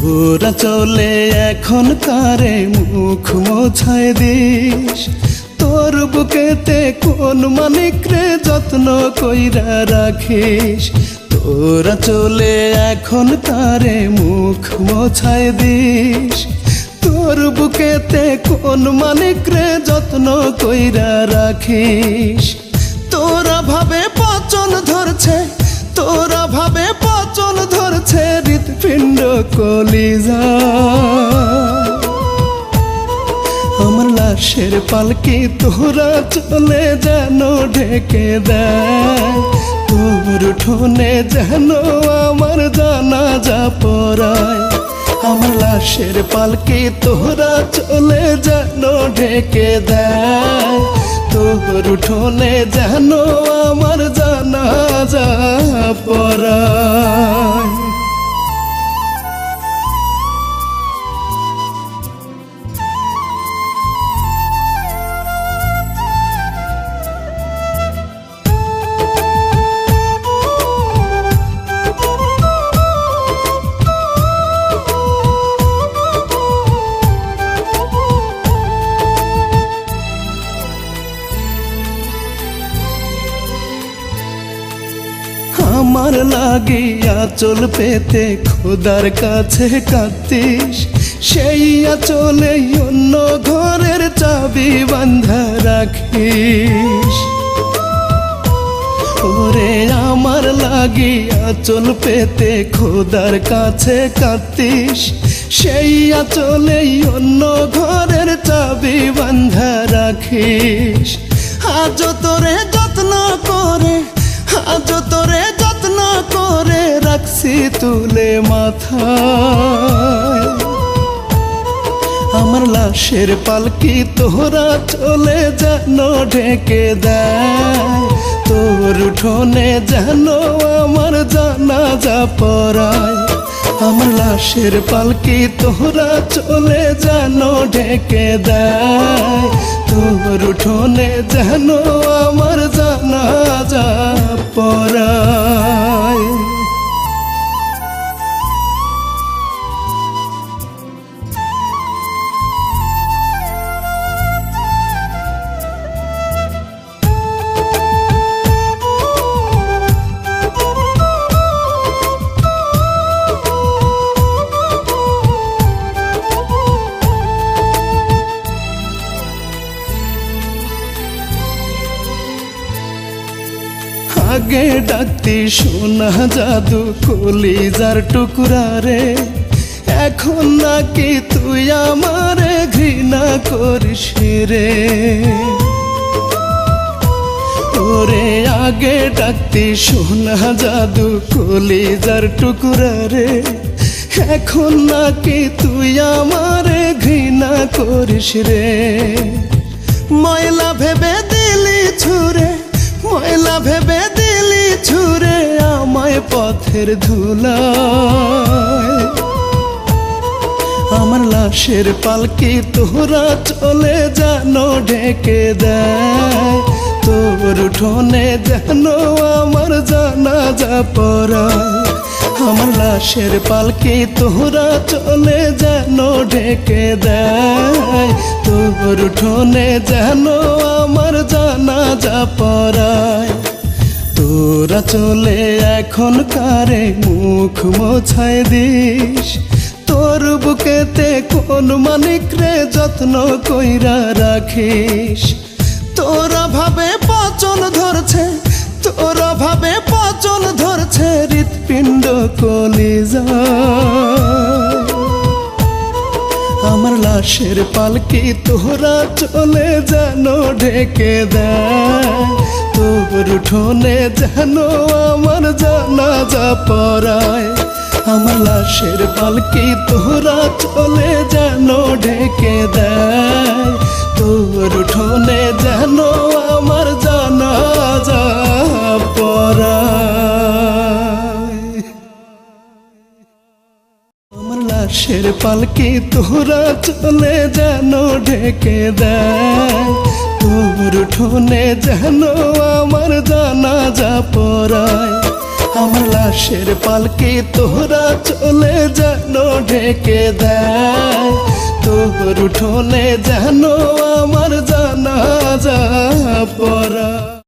তোরা চলে এখন কারে মুখ মোছায় দিস। তোর বুকেতে কোন মানিক রে যত্ন কইরা রাখিস। তোরা চলে এখন তারে মুখ মোছায় দিস। তোর বুকেতে কোন মানিক রে যত্ন কইরা রাখিস। কলিজা। আমার লাশের পালকি তোরা চলে যেন ঢেকে দেয়। তোর ঠোনে যেন আমার জানা যা পড়ায়। আমার লাশের পালকি তোরা চলে যেন ঢেকে দেয়। তোর ঠোনে যেন আমার জানা যা পড়ায়। আমার লাগিয়া চল পেতে খোদার কাছে কাঁদিস সেই আচলে অন্য ঘরের চাবি বান্ধা রাখিস। ওরে আমার লাগিয়া চল পেতে খোদার কাছে কাঁদিস সেই আচলে অন্য ঘরের চাবি বান্ধা রাখিস। আজ তোরে যত্ন করে রাখছি তুলে মাথা। আমার লাশের পালকি তোরা চলে যেন ঢেকে দেয়। তোর উঠোনে যেন আমার জানা যা পড়ায়। আমার লাশের পালকি তোরা চলে যেন ঢেকে দেয়। তোর উঠোনে যেন আমার জানা যা আগে ডাকতি সোনা জাদু কলিজার টুকরা রে। এখন নাকি তুই আমারে ঘৃণা করিস রে। ওরে আগে ডাকতি সোনা জাদু কলিজার টুকরা রে। এখন নাকি তুই আমারে ঘৃণা করিস রে। ময়লা ভেবে দিলি ছুরে ময়লা ভেবে দিলি ছুরে আমায় পথের ধুলা আমার লাশের পালকি তোরা চলে জানো ঢেকে দেয়। তোর উঠোনে যেন আমার জানা যা পড়ায়। আমার লাশের পালকি তোরা চলে যেন ঢেকে দেয়। তোর উঠোনে যেন আমার জানা যা পড়ায়। তোরা চলে এখন কারে মুখ মোছায় দিস? তোর বুকেতে কোন মানিক রে যত্ন কইরা রাখিস? তোরা ভাবে পচন ধরছে, তোরা ভাবে পচন ধরছে হৃৎপিণ্ড কলিজা আমার লাশের পালকি তোরা চলে যেন ঢেকে দেয়। তোর উঠোনে যেন আমার জানা যা পড়ায়। আমার লাশের পালকি তোরা চলে যেন ঢেকে দেয়। তোর উঠোনে যেন পালকি তোরা চলে যেন ঢেকে দেয়। তোর উঠোনে যেন আমার জানা যা পড়ায়। আমার লাশের পালকি তোরা চলে যেন ঢেকে দেয়। তোর উঠোনে যেন আমার জানা যা পড়া